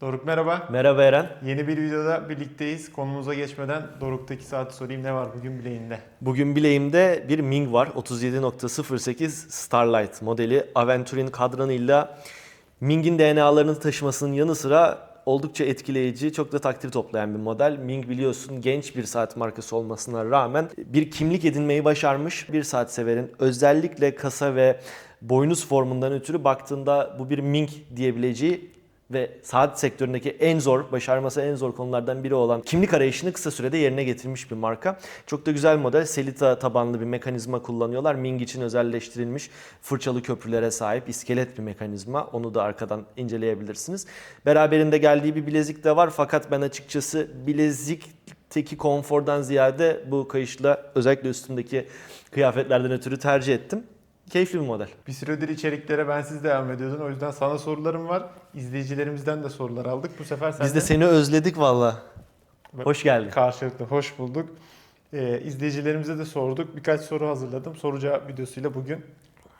Doruk merhaba. Merhaba Eren. Yeni bir videoda birlikteyiz. Konumuza geçmeden Doruk'taki saati sorayım ne var bugün bileğinde? Bugün bileğimde bir Ming var. 37.08 Starlight modeli. Aventure'in kadranıyla Ming'in DNA'larını taşımasının yanı sıra oldukça etkileyici, çok da takdir toplayan bir model. Ming biliyorsun genç bir saat markası olmasına rağmen bir kimlik edinmeyi başarmış bir saat severin. Özellikle kasa ve boynuz formundan ötürü baktığında bu bir Ming diyebileceği ve saat sektöründeki en zor, başarması en zor konulardan biri olan kimlik arayışını kısa sürede yerine getirmiş bir marka. Çok da güzel model. Selita tabanlı bir mekanizma kullanıyorlar. Ming için özelleştirilmiş fırçalı köprülere sahip iskelet bir mekanizma. Onu da arkadan inceleyebilirsiniz. Beraberinde geldiği bir bilezik de var fakat ben açıkçası bilezikteki konfordan ziyade bu kayışla özellikle üstündeki kıyafetlerden ötürü tercih ettim. Keyifli bir model. Bir süredir içeriklere bensiz devam ediyordun. O yüzden sana sorularım var. İzleyicilerimizden de sorular aldık. Bu sefer sen Biz de seni özledik valla. Hoş geldin. karşılıklı hoş bulduk. Ee, izleyicilerimize de sorduk. Birkaç soru hazırladım. Soru cevap videosuyla bugün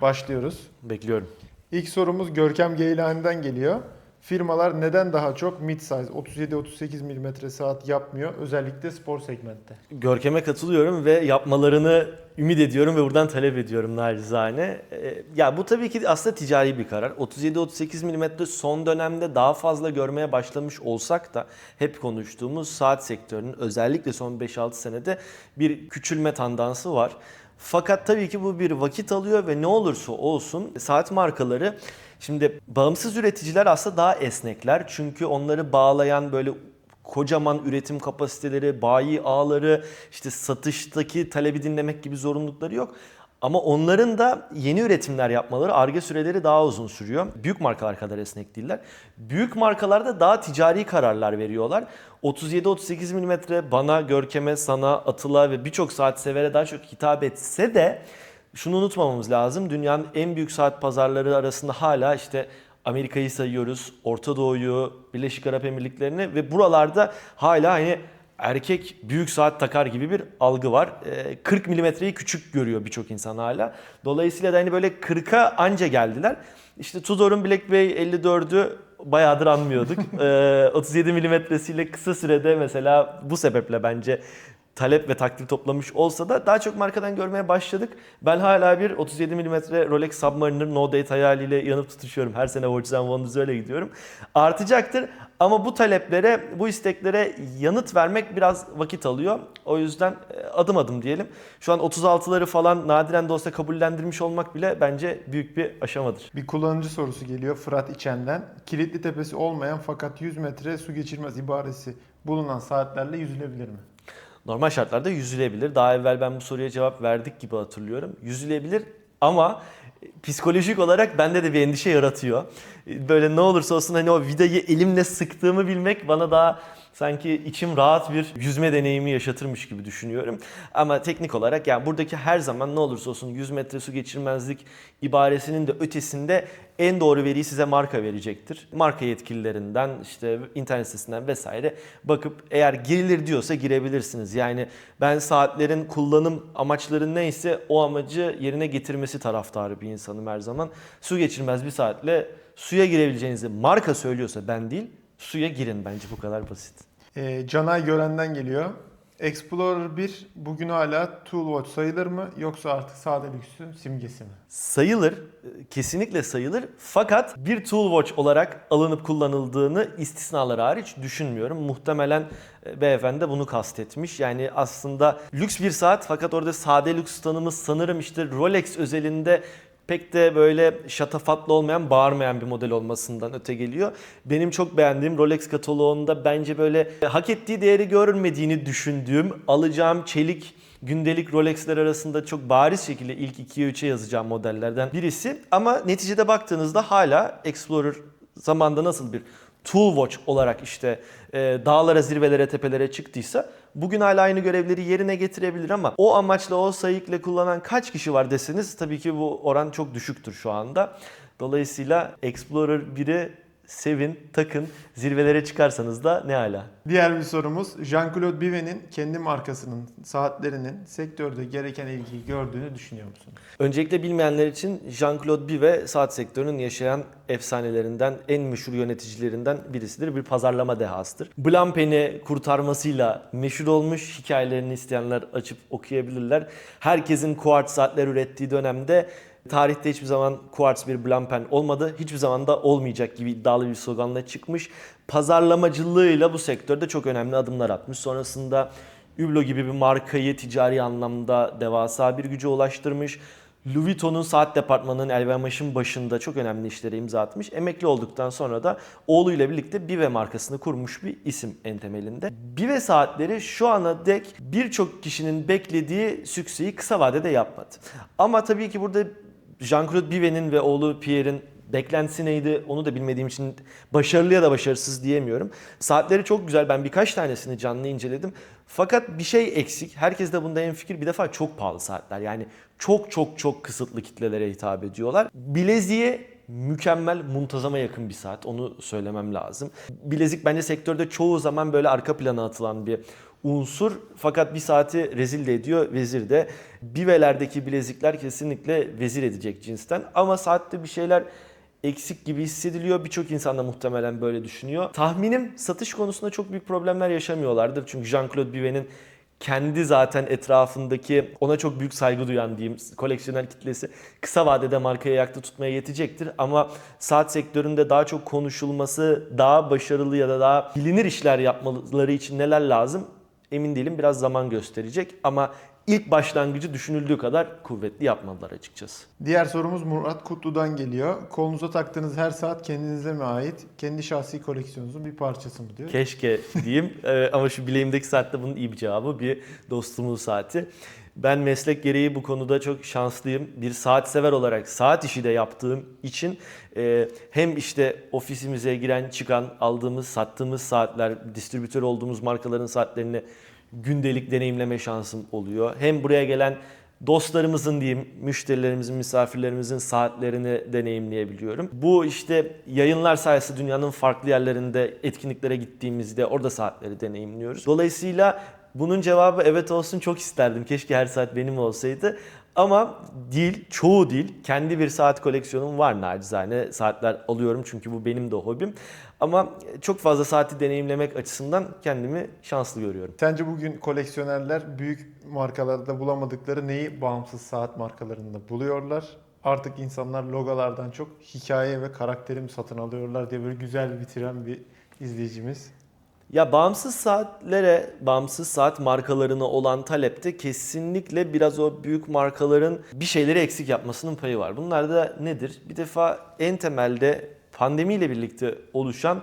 başlıyoruz. Bekliyorum. İlk sorumuz Görkem Geylani'den geliyor. Firmalar neden daha çok mid-size 37-38 mm saat yapmıyor? Özellikle spor segmentte. Görkem'e katılıyorum ve yapmalarını ümit ediyorum ve buradan talep ediyorum nacizane. Ee, Ya bu tabii ki aslında ticari bir karar. 37-38 mm son dönemde daha fazla görmeye başlamış olsak da hep konuştuğumuz saat sektörünün özellikle son 5-6 senede bir küçülme tandansı var. Fakat tabii ki bu bir vakit alıyor ve ne olursa olsun saat markaları şimdi bağımsız üreticiler aslında daha esnekler. Çünkü onları bağlayan böyle kocaman üretim kapasiteleri, bayi ağları, işte satıştaki talebi dinlemek gibi zorunlulukları yok. Ama onların da yeni üretimler yapmaları, arge süreleri daha uzun sürüyor. Büyük markalar kadar esnek değiller. Büyük markalar da daha ticari kararlar veriyorlar. 37-38 mm bana, Görkem'e, sana, Atıl'a ve birçok saat severe daha çok hitap etse de şunu unutmamamız lazım. Dünyanın en büyük saat pazarları arasında hala işte Amerika'yı sayıyoruz, Orta Doğu'yu, Birleşik Arap Emirlikleri'ni ve buralarda hala hani erkek büyük saat takar gibi bir algı var. Ee, 40 milimetreyi küçük görüyor birçok insan hala. Dolayısıyla da hani böyle 40'a anca geldiler. İşte Tudor'un Black Bay 54'ü bayağıdır anmıyorduk. Ee, 37 milimetresiyle kısa sürede mesela bu sebeple bence talep ve takdir toplamış olsa da daha çok markadan görmeye başladık. Ben hala bir 37 mm Rolex Submariner No Date hayaliyle yanıp tutuşuyorum. Her sene Watches and Wonders öyle gidiyorum. Artacaktır ama bu taleplere, bu isteklere yanıt vermek biraz vakit alıyor. O yüzden e, adım adım diyelim. Şu an 36'ları falan nadiren de olsa kabullendirmiş olmak bile bence büyük bir aşamadır. Bir kullanıcı sorusu geliyor Fırat İçen'den. Kilitli tepesi olmayan fakat 100 metre su geçirmez ibaresi bulunan saatlerle yüzülebilir mi? Normal şartlarda yüzülebilir. Daha evvel ben bu soruya cevap verdik gibi hatırlıyorum. Yüzülebilir ama psikolojik olarak bende de bir endişe yaratıyor. Böyle ne olursa olsun hani o vidayı elimle sıktığımı bilmek bana daha sanki içim rahat bir yüzme deneyimi yaşatırmış gibi düşünüyorum. Ama teknik olarak yani buradaki her zaman ne olursa olsun 100 metre su geçirmezlik ibaresinin de ötesinde en doğru veriyi size marka verecektir. Marka yetkililerinden işte internet sitesinden vesaire bakıp eğer girilir diyorsa girebilirsiniz. Yani ben saatlerin kullanım amaçları neyse o amacı yerine getirmesi taraftarı bir insanım her zaman. Su geçirmez bir saatle suya girebileceğinizi marka söylüyorsa ben değil suya girin bence bu kadar basit. Ee, Canay Gören'den geliyor. Explorer 1 bugün hala Tool Watch sayılır mı yoksa artık sade lüksün simgesi mi? Sayılır, kesinlikle sayılır. Fakat bir tool watch olarak alınıp kullanıldığını istisnalar hariç düşünmüyorum. Muhtemelen e, beyefendi bunu kastetmiş. Yani aslında lüks bir saat fakat orada sade lüks tanımı sanırım işte Rolex özelinde pek de böyle şatafatlı olmayan, bağırmayan bir model olmasından öte geliyor. Benim çok beğendiğim Rolex kataloğunda bence böyle hak ettiği değeri görmediğini düşündüğüm, alacağım çelik gündelik Rolex'ler arasında çok bariz şekilde ilk 2'ye 3'e yazacağım modellerden birisi. Ama neticede baktığınızda hala Explorer zamanda nasıl bir tool watch olarak işte e, dağlara, zirvelere, tepelere çıktıysa bugün hala aynı görevleri yerine getirebilir ama o amaçla o sayıkla kullanan kaç kişi var deseniz tabii ki bu oran çok düşüktür şu anda. Dolayısıyla Explorer 1'i sevin, takın. Zirvelere çıkarsanız da ne ala. Diğer bir sorumuz Jean-Claude Bivet'in kendi markasının saatlerinin sektörde gereken ilgiyi gördüğünü düşünüyor musun? Öncelikle bilmeyenler için Jean-Claude Bivet saat sektörünün yaşayan efsanelerinden, en meşhur yöneticilerinden birisidir. Bir pazarlama dehasıdır. Blancpain'i kurtarmasıyla meşhur olmuş. Hikayelerini isteyenler açıp okuyabilirler. Herkesin kuart saatler ürettiği dönemde tarihte hiçbir zaman kuartz bir Blancpain olmadı. Hiçbir zaman da olmayacak gibi iddialı bir sloganla çıkmış. Pazarlamacılığıyla bu sektörde çok önemli adımlar atmış. Sonrasında Hublot gibi bir markayı ticari anlamda devasa bir güce ulaştırmış. Louis Vuitton'un saat departmanının LVMH'in başında çok önemli işlere imza atmış. Emekli olduktan sonra da oğluyla birlikte Bive markasını kurmuş bir isim en temelinde. Bive saatleri şu ana dek birçok kişinin beklediği sükseyi kısa vadede yapmadı. Ama tabii ki burada Jean-Claude Bivet'in ve oğlu Pierre'in beklentisi neydi onu da bilmediğim için başarılı ya da başarısız diyemiyorum. Saatleri çok güzel. Ben birkaç tanesini canlı inceledim. Fakat bir şey eksik. Herkes de bunda en fikir. Bir defa çok pahalı saatler. Yani çok çok çok kısıtlı kitlelere hitap ediyorlar. Bileziğe mükemmel, muntazama yakın bir saat. Onu söylemem lazım. Bilezik bence sektörde çoğu zaman böyle arka plana atılan bir unsur. Fakat bir saati rezil de ediyor, vezir de. Bivelerdeki bilezikler kesinlikle vezir edecek cinsten. Ama saatte bir şeyler eksik gibi hissediliyor. Birçok insan da muhtemelen böyle düşünüyor. Tahminim satış konusunda çok büyük problemler yaşamıyorlardır. Çünkü Jean-Claude Bivet'in kendi zaten etrafındaki ona çok büyük saygı duyan diyeyim koleksiyoner kitlesi kısa vadede markayı ayakta tutmaya yetecektir. Ama saat sektöründe daha çok konuşulması, daha başarılı ya da daha bilinir işler yapmaları için neler lazım emin değilim. Biraz zaman gösterecek ama ilk başlangıcı düşünüldüğü kadar kuvvetli yapmadılar açıkçası. Diğer sorumuz Murat Kutlu'dan geliyor. Kolunuza taktığınız her saat kendinize mi ait? Kendi şahsi koleksiyonunuzun bir parçası mı diyor. Keşke diyeyim Ee, ama şu bileğimdeki saatte bunun iyi bir cevabı bir dostumun saati. Ben meslek gereği bu konuda çok şanslıyım. Bir saat sever olarak saat işi de yaptığım için e, hem işte ofisimize giren çıkan aldığımız sattığımız saatler distribütör olduğumuz markaların saatlerini gündelik deneyimleme şansım oluyor. Hem buraya gelen dostlarımızın diyeyim, müşterilerimizin, misafirlerimizin saatlerini deneyimleyebiliyorum. Bu işte yayınlar sayesinde dünyanın farklı yerlerinde etkinliklere gittiğimizde orada saatleri deneyimliyoruz. Dolayısıyla bunun cevabı evet olsun çok isterdim. Keşke her saat benim olsaydı. Ama değil, çoğu değil. Kendi bir saat koleksiyonum var nacizane. Saatler alıyorum çünkü bu benim de hobim. Ama çok fazla saati deneyimlemek açısından kendimi şanslı görüyorum. Sence bugün koleksiyonerler büyük markalarda bulamadıkları neyi bağımsız saat markalarında buluyorlar? Artık insanlar logolardan çok hikaye ve karakteri mi satın alıyorlar diye böyle güzel bitiren bir izleyicimiz. Ya bağımsız saatlere, bağımsız saat markalarına olan talepte kesinlikle biraz o büyük markaların bir şeyleri eksik yapmasının payı var. Bunlar da nedir? Bir defa en temelde pandemiyle birlikte oluşan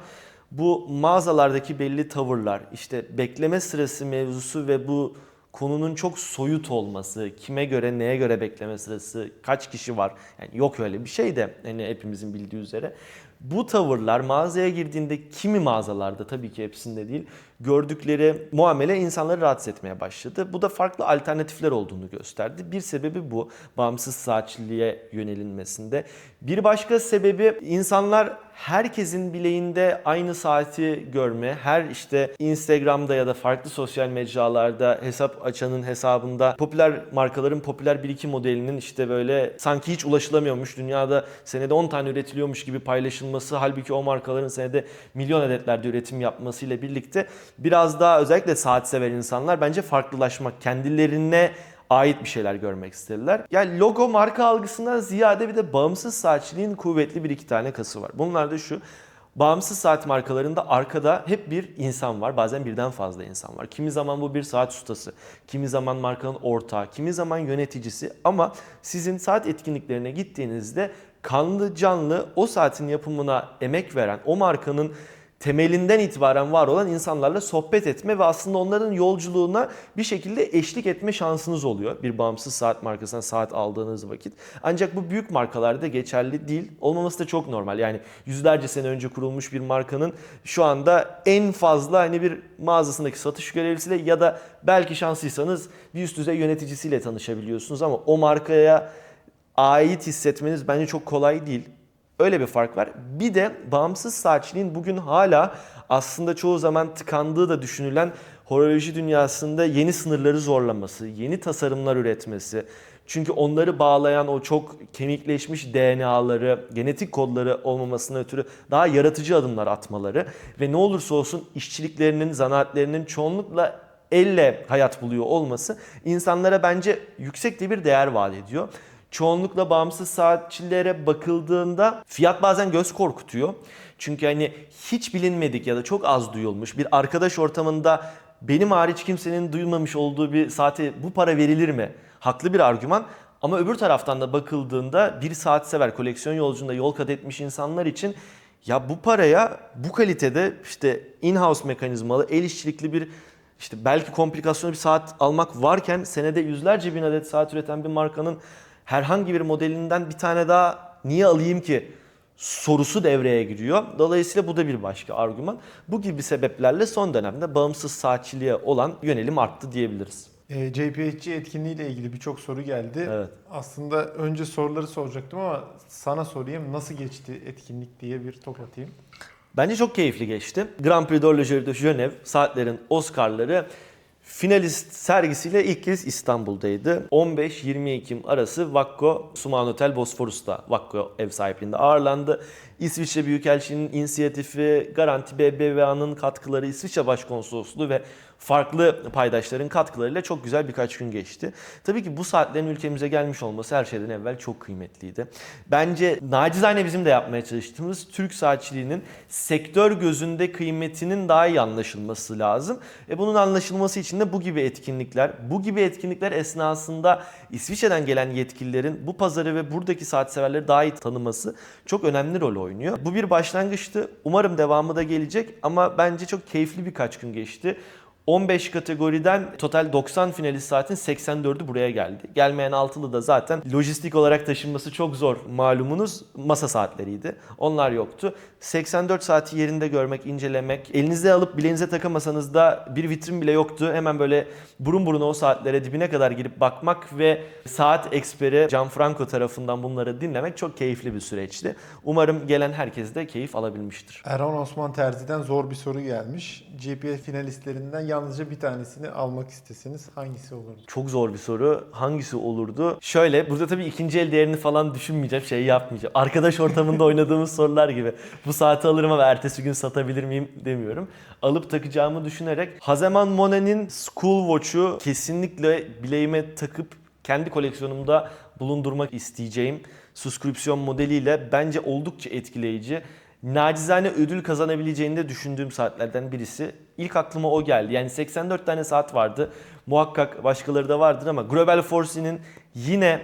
bu mağazalardaki belli tavırlar, işte bekleme sırası mevzusu ve bu konunun çok soyut olması, kime göre, neye göre bekleme sırası, kaç kişi var. Yani yok öyle bir şey de hani hepimizin bildiği üzere. Bu tavırlar mağazaya girdiğinde kimi mağazalarda tabii ki hepsinde değil gördükleri muamele insanları rahatsız etmeye başladı. Bu da farklı alternatifler olduğunu gösterdi. Bir sebebi bu bağımsız saatçiliğe yönelinmesinde. Bir başka sebebi insanlar herkesin bileğinde aynı saati görme, her işte Instagram'da ya da farklı sosyal mecralarda hesap açanın hesabında popüler markaların popüler 1-2 modelinin işte böyle sanki hiç ulaşılamıyormuş, dünyada senede 10 tane üretiliyormuş gibi paylaşılması halbuki o markaların senede milyon adetlerde üretim yapmasıyla birlikte biraz daha özellikle saat sever insanlar bence farklılaşmak, kendilerine ait bir şeyler görmek istediler. Yani logo marka algısından ziyade bir de bağımsız saatçiliğin kuvvetli bir iki tane kası var. Bunlar da şu. Bağımsız saat markalarında arkada hep bir insan var. Bazen birden fazla insan var. Kimi zaman bu bir saat ustası, kimi zaman markanın ortağı, kimi zaman yöneticisi ama sizin saat etkinliklerine gittiğinizde kanlı canlı o saatin yapımına emek veren, o markanın temelinden itibaren var olan insanlarla sohbet etme ve aslında onların yolculuğuna bir şekilde eşlik etme şansınız oluyor. Bir bağımsız saat markasından saat aldığınız vakit. Ancak bu büyük markalarda geçerli değil. Olmaması da çok normal. Yani yüzlerce sene önce kurulmuş bir markanın şu anda en fazla hani bir mağazasındaki satış görevlisiyle ya da belki şanslıysanız bir üst düzey yöneticisiyle tanışabiliyorsunuz ama o markaya ait hissetmeniz bence çok kolay değil. Öyle bir fark var. Bir de bağımsız saatçiliğin bugün hala aslında çoğu zaman tıkandığı da düşünülen horoloji dünyasında yeni sınırları zorlaması, yeni tasarımlar üretmesi. Çünkü onları bağlayan o çok kemikleşmiş DNA'ları, genetik kodları olmamasına ötürü daha yaratıcı adımlar atmaları ve ne olursa olsun işçiliklerinin, zanaatlerinin çoğunlukla elle hayat buluyor olması insanlara bence yüksek de bir değer vaat ediyor. Çoğunlukla bağımsız saatçilere bakıldığında fiyat bazen göz korkutuyor. Çünkü hani hiç bilinmedik ya da çok az duyulmuş bir arkadaş ortamında benim hariç kimsenin duymamış olduğu bir saate bu para verilir mi? Haklı bir argüman. Ama öbür taraftan da bakıldığında bir saat sever koleksiyon yolculuğunda yol kat etmiş insanlar için ya bu paraya bu kalitede işte in-house mekanizmalı el işçilikli bir işte belki komplikasyonlu bir saat almak varken senede yüzlerce bin adet saat üreten bir markanın herhangi bir modelinden bir tane daha niye alayım ki sorusu devreye giriyor. Dolayısıyla bu da bir başka argüman. Bu gibi sebeplerle son dönemde bağımsız saatçiliğe olan yönelim arttı diyebiliriz. E, JPHG etkinliğiyle ilgili birçok soru geldi. Evet. Aslında önce soruları soracaktım ama sana sorayım nasıl geçti etkinlik diye bir top atayım. Bence çok keyifli geçti. Grand Prix d'Horlogerie de Genève saatlerin Oscar'ları finalist sergisiyle ilk kez İstanbul'daydı. 15-20 Ekim arası Vakko Suman Otel Bosforus'ta Vakko ev sahipliğinde ağırlandı. İsviçre Büyükelçiliğinin inisiyatifi, Garanti BBVA'nın katkıları, İsviçre Başkonsolosluğu ve farklı paydaşların katkılarıyla çok güzel birkaç gün geçti. Tabii ki bu saatlerin ülkemize gelmiş olması her şeyden evvel çok kıymetliydi. Bence nacizane bizim de yapmaya çalıştığımız Türk saatçiliğinin sektör gözünde kıymetinin daha iyi anlaşılması lazım. E bunun anlaşılması için de bu gibi etkinlikler, bu gibi etkinlikler esnasında İsviçre'den gelen yetkililerin bu pazarı ve buradaki saat severleri daha iyi tanıması çok önemli rol oynuyor. Bu bir başlangıçtı. Umarım devamı da gelecek ama bence çok keyifli birkaç gün geçti. 15 kategoriden total 90 finalist saatin 84'ü buraya geldi. Gelmeyen altılı da zaten lojistik olarak taşınması çok zor malumunuz masa saatleriydi. Onlar yoktu. 84 saati yerinde görmek, incelemek, elinize alıp bileğinize takamasanız da bir vitrin bile yoktu. Hemen böyle burun buruna o saatlere dibine kadar girip bakmak ve saat eksperi Gianfranco tarafından bunları dinlemek çok keyifli bir süreçti. Umarım gelen herkes de keyif alabilmiştir. Erhan Osman Terzi'den zor bir soru gelmiş. GPF finalistlerinden yalnızca bir tanesini almak isteseniz hangisi olurdu? Çok zor bir soru. Hangisi olurdu? Şöyle, burada tabii ikinci el değerini falan düşünmeyeceğim, şey yapmayacağım. Arkadaş ortamında oynadığımız sorular gibi. Bu saati alırım ama ertesi gün satabilir miyim demiyorum. Alıp takacağımı düşünerek Hazeman Monet'in School Watch'u kesinlikle bileğime takıp kendi koleksiyonumda bulundurmak isteyeceğim suskripsiyon modeliyle bence oldukça etkileyici. Nacizane ödül kazanabileceğini de düşündüğüm saatlerden birisi. İlk aklıma o geldi. Yani 84 tane saat vardı. Muhakkak başkaları da vardır ama Global Force'nin yine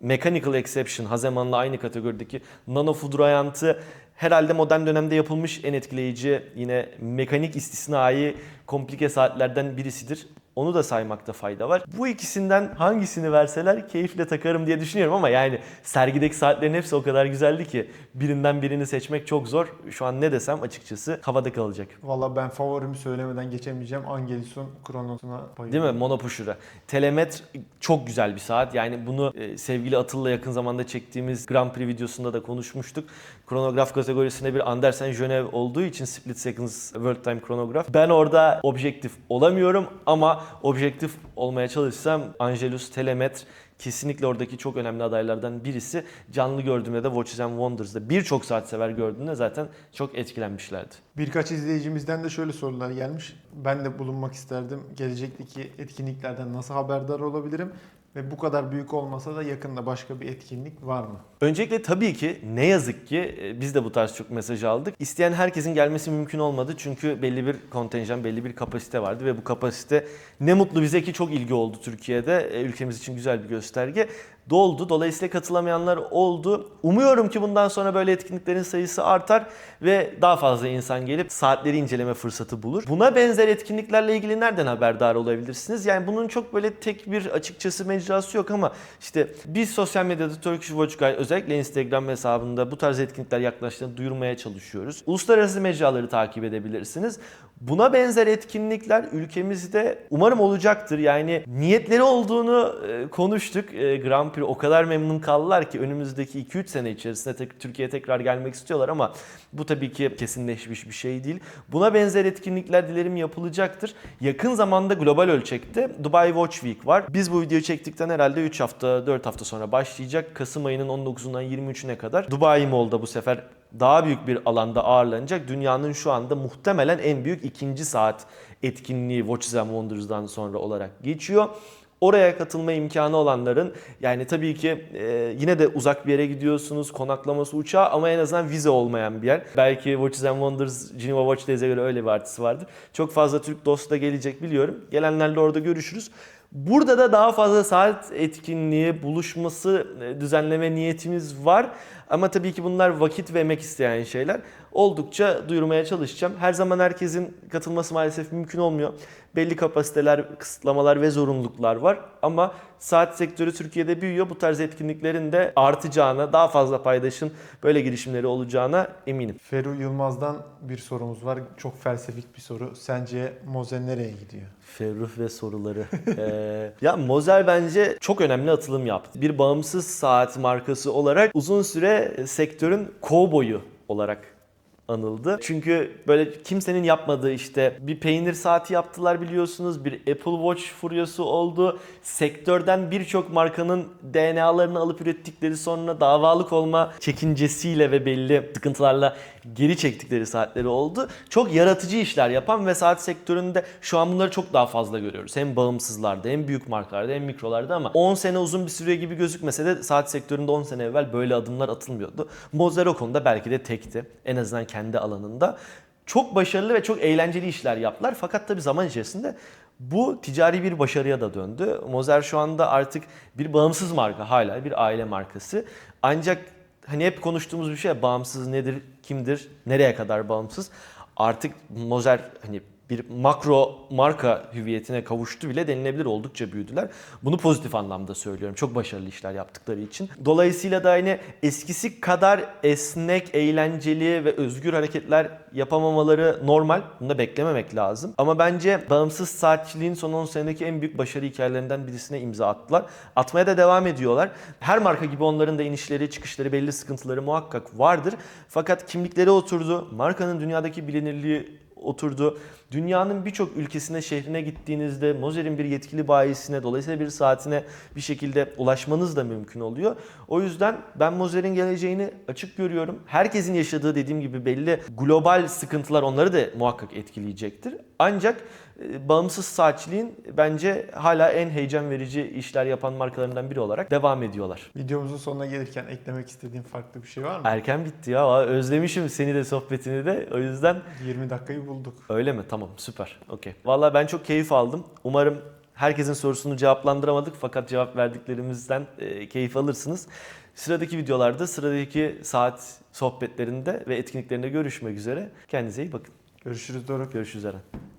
Mechanical Exception, Hazeman'la aynı kategorideki Nano Fudrayant'ı herhalde modern dönemde yapılmış en etkileyici yine mekanik istisnai komplike saatlerden birisidir. Onu da saymakta fayda var. Bu ikisinden hangisini verseler keyifle takarım diye düşünüyorum ama yani sergideki saatlerin hepsi o kadar güzeldi ki birinden birini seçmek çok zor. Şu an ne desem açıkçası havada kalacak. Valla ben favorimi söylemeden geçemeyeceğim. Angelis'un kronosuna bayılıyorum. Değil mi? Monopuşura. Telemetr çok güzel bir saat. Yani bunu e, sevgili Atıl'la yakın zamanda çektiğimiz Grand Prix videosunda da konuşmuştuk. Kronograf kategorisinde bir Andersen Genève olduğu için Split Seconds World Time Chronograph. Ben orada objektif olamıyorum ama objektif olmaya çalışsam Angelus Telemetr kesinlikle oradaki çok önemli adaylardan birisi. Canlı gördüğümde de Watches and Wonders'da birçok saat sever gördüğümde zaten çok etkilenmişlerdi. Birkaç izleyicimizden de şöyle sorular gelmiş. Ben de bulunmak isterdim. Gelecekteki etkinliklerden nasıl haberdar olabilirim? Ve bu kadar büyük olmasa da yakında başka bir etkinlik var mı? Öncelikle tabii ki ne yazık ki e, biz de bu tarz çok mesaj aldık. İsteyen herkesin gelmesi mümkün olmadı çünkü belli bir kontenjan, belli bir kapasite vardı ve bu kapasite ne mutlu bize ki çok ilgi oldu Türkiye'de. E, Ülkemiz için güzel bir gösterge. Doldu. Dolayısıyla katılamayanlar oldu. Umuyorum ki bundan sonra böyle etkinliklerin sayısı artar ve daha fazla insan gelip saatleri inceleme fırsatı bulur. Buna benzer etkinliklerle ilgili nereden haberdar olabilirsiniz? Yani bunun çok böyle tek bir açıkçası mecrası yok ama işte biz sosyal medyada Turkish Watch Guide özellikle Instagram hesabında bu tarz etkinlikler yaklaştığını duyurmaya çalışıyoruz. Uluslararası mecraları takip edebilirsiniz. Buna benzer etkinlikler ülkemizde umarım olacaktır. Yani niyetleri olduğunu e, konuştuk. E, Grand o kadar memnun kaldılar ki önümüzdeki 2-3 sene içerisinde tek, Türkiye'ye tekrar gelmek istiyorlar ama bu tabii ki kesinleşmiş bir şey değil. Buna benzer etkinlikler dilerim yapılacaktır. Yakın zamanda global ölçekte Dubai Watch Week var. Biz bu videoyu çektikten herhalde 3 hafta 4 hafta sonra başlayacak. Kasım ayının 19'undan 23'üne kadar Dubai Mall'da bu sefer daha büyük bir alanda ağırlanacak. Dünyanın şu anda muhtemelen en büyük ikinci saat etkinliği Watches and Wonders'dan sonra olarak geçiyor. Oraya katılma imkanı olanların yani tabii ki e, yine de uzak bir yere gidiyorsunuz konaklaması uçağı ama en azından vize olmayan bir yer. Belki Watches and Wonders Geneva Watch Days'e göre öyle bir artısı vardır. Çok fazla Türk dostu da gelecek biliyorum. Gelenlerle orada görüşürüz. Burada da daha fazla saat etkinliği, buluşması, e, düzenleme niyetimiz var. Ama tabii ki bunlar vakit ve emek isteyen şeyler. Oldukça duyurmaya çalışacağım. Her zaman herkesin katılması maalesef mümkün olmuyor. Belli kapasiteler, kısıtlamalar ve zorunluluklar var. Ama saat sektörü Türkiye'de büyüyor. Bu tarz etkinliklerin de artacağına, daha fazla paydaşın böyle girişimleri olacağına eminim. Feru Yılmaz'dan bir sorumuz var. Çok felsefik bir soru. Sence Moze nereye gidiyor? Ferruh ve soruları. Ee, ya Mozel bence çok önemli atılım yaptı. Bir bağımsız saat markası olarak uzun süre sektörün kovboyu olarak anıldı. Çünkü böyle kimsenin yapmadığı işte bir peynir saati yaptılar biliyorsunuz. Bir Apple Watch furyası oldu. Sektörden birçok markanın DNA'larını alıp ürettikleri sonra davalık olma çekincesiyle ve belli sıkıntılarla geri çektikleri saatleri oldu. Çok yaratıcı işler yapan ve saat sektöründe şu an bunları çok daha fazla görüyoruz. Hem bağımsızlarda hem büyük markalarda hem mikrolarda ama 10 sene uzun bir süre gibi gözükmese de saat sektöründe 10 sene evvel böyle adımlar atılmıyordu. Mozer o konuda belki de tekti. En azından kendi alanında. Çok başarılı ve çok eğlenceli işler yaptılar. Fakat tabii zaman içerisinde bu ticari bir başarıya da döndü. Mozer şu anda artık bir bağımsız marka hala bir aile markası. Ancak hani hep konuştuğumuz bir şey bağımsız nedir, kimdir, nereye kadar bağımsız? Artık Mozer hani bir makro marka hüviyetine kavuştu bile denilebilir oldukça büyüdüler. Bunu pozitif anlamda söylüyorum. Çok başarılı işler yaptıkları için. Dolayısıyla da yine eskisi kadar esnek, eğlenceli ve özgür hareketler yapamamaları normal. Bunu da beklememek lazım. Ama bence bağımsız saatçiliğin son 10 senedeki en büyük başarı hikayelerinden birisine imza attılar. Atmaya da devam ediyorlar. Her marka gibi onların da inişleri, çıkışları, belli sıkıntıları muhakkak vardır. Fakat kimlikleri oturdu. Markanın dünyadaki bilinirliği oturdu. Dünyanın birçok ülkesine, şehrine gittiğinizde Mozer'in bir yetkili bayisine, dolayısıyla bir saatine bir şekilde ulaşmanız da mümkün oluyor. O yüzden ben Mozer'in geleceğini açık görüyorum. Herkesin yaşadığı dediğim gibi belli global sıkıntılar onları da muhakkak etkileyecektir. Ancak e, bağımsız saatçiliğin bence hala en heyecan verici işler yapan markalarından biri olarak devam ediyorlar. Videomuzun sonuna gelirken eklemek istediğin farklı bir şey var mı? Erken bitti ya. Özlemişim seni de sohbetini de. O yüzden 20 dakikayı bulduk. Öyle mi? Tamam süper. Okey. Vallahi ben çok keyif aldım. Umarım herkesin sorusunu cevaplandıramadık fakat cevap verdiklerimizden e, keyif alırsınız. Sıradaki videolarda sıradaki saat sohbetlerinde ve etkinliklerinde görüşmek üzere. Kendinize iyi bakın. Görüşürüz Doruk. Görüşürüz Eren.